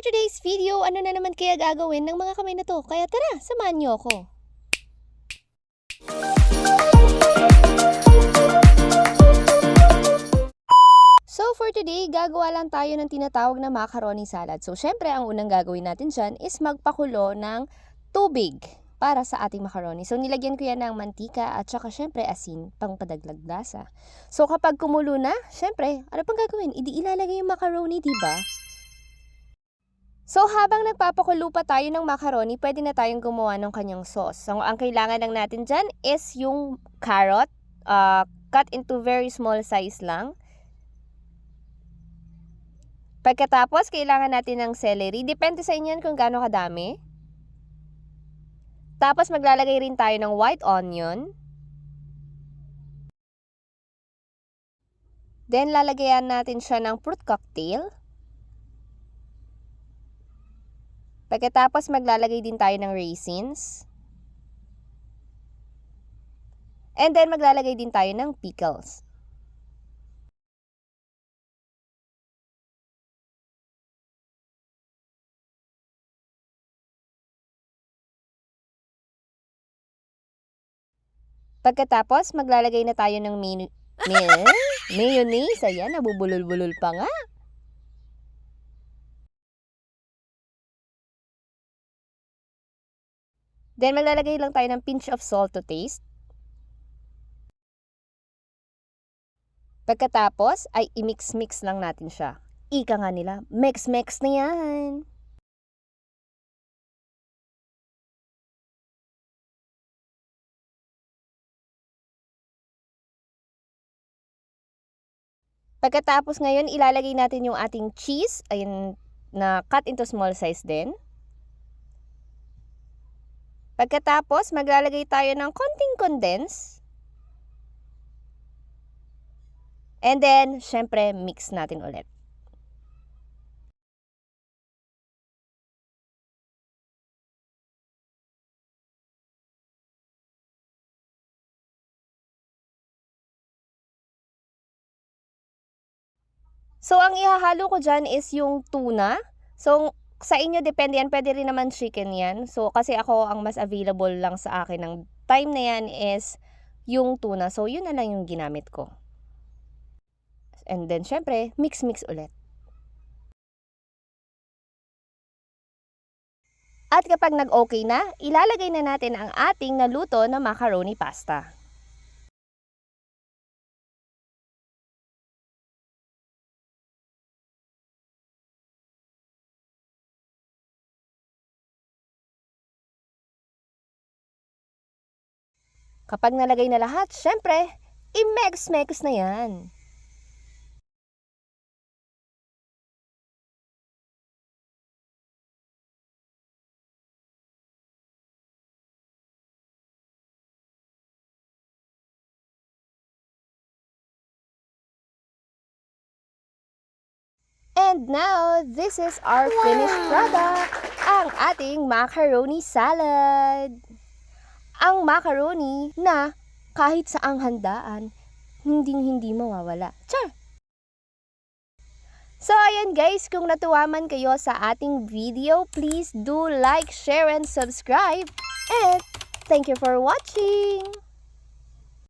today's video, ano na naman kaya gagawin ng mga kamay na to? Kaya tara, samahan niyo ako. So for today, gagawa lang tayo ng tinatawag na macaroni salad. So syempre, ang unang gagawin natin dyan is magpakulo ng tubig para sa ating macaroni. So nilagyan ko yan ng mantika at saka syempre asin pang padaglag lasa. So kapag kumulo na, syempre, ano pang gagawin? Idi ilalagay yung macaroni, di ba? So habang nagpapakulo pa tayo ng macaroni, pwede na tayong gumawa ng kanyang sauce. So ang kailangan lang natin dyan is yung carrot, uh, cut into very small size lang. Pagkatapos, kailangan natin ng celery. Depende sa inyo kung gaano kadami. Tapos, maglalagay rin tayo ng white onion. Then, lalagayan natin siya ng fruit cocktail. Pagkatapos, maglalagay din tayo ng raisins. And then, maglalagay din tayo ng pickles. Pagkatapos, maglalagay na tayo ng may- mayonnaise. Ayan, nabubulol-bulol pa nga. Then, maglalagay lang tayo ng pinch of salt to taste. Pagkatapos, ay i-mix-mix lang natin siya. Ika nga nila, mix-mix na yan. Pagkatapos ngayon, ilalagay natin yung ating cheese, ayun, na cut into small size din. Pagkatapos, maglalagay tayo ng konting condense. And then, syempre, mix natin ulit. So, ang ihahalo ko dyan is yung tuna. So, sa inyo, depende yan. Pwede rin naman chicken yan. So, kasi ako, ang mas available lang sa akin ng time na yan is yung tuna. So, yun na lang yung ginamit ko. And then, syempre, mix-mix ulit. At kapag nag-okay na, ilalagay na natin ang ating naluto na macaroni pasta. Kapag nalagay na lahat, syempre, i-megs-megs na yan. And now, this is our finished product, ang ating macaroni salad. Ang macaroni na kahit sa ang handaan, hinding-hindi mawawala. Char! So, ayan guys, kung natuwa man kayo sa ating video, please do like, share, and subscribe. And thank you for watching!